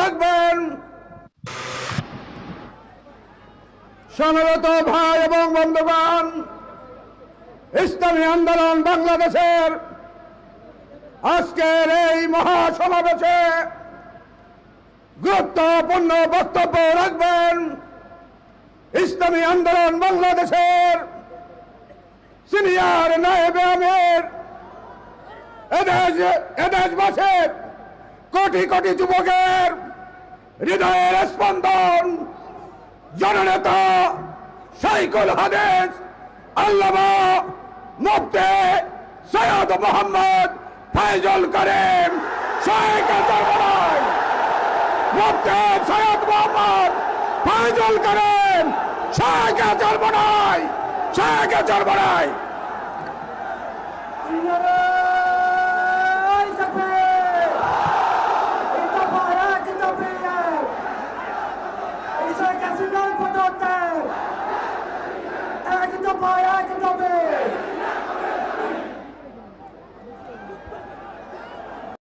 রাখবেন। সমবেত ভাই এবং বন্ধুগণ ইসলামী আন্দোলন বাংলাদেশের আজকের এই মহাসমাবেশে গুরুত্বপূর্ণ বক্তব্য রাখবেন ইসলামী আন্দোলন বাংলাদেশের সিনিয়র নায়েবে আমির। এদেশ এদেশবাসীর কোটি কোটি যুবকের হৃদয়ের স্পন্দন। জননেতা সাইকুল হাদিস, আল্লামা মুফতি সৈয়দ মোহাম্মদ ফাইজুল করিম শেখ চরমনাই মুফতি সৈয়দ মোহাম্মদ ফাইজুল করিম শেখ চরমনাই শেখ চরমনাই এই শেখ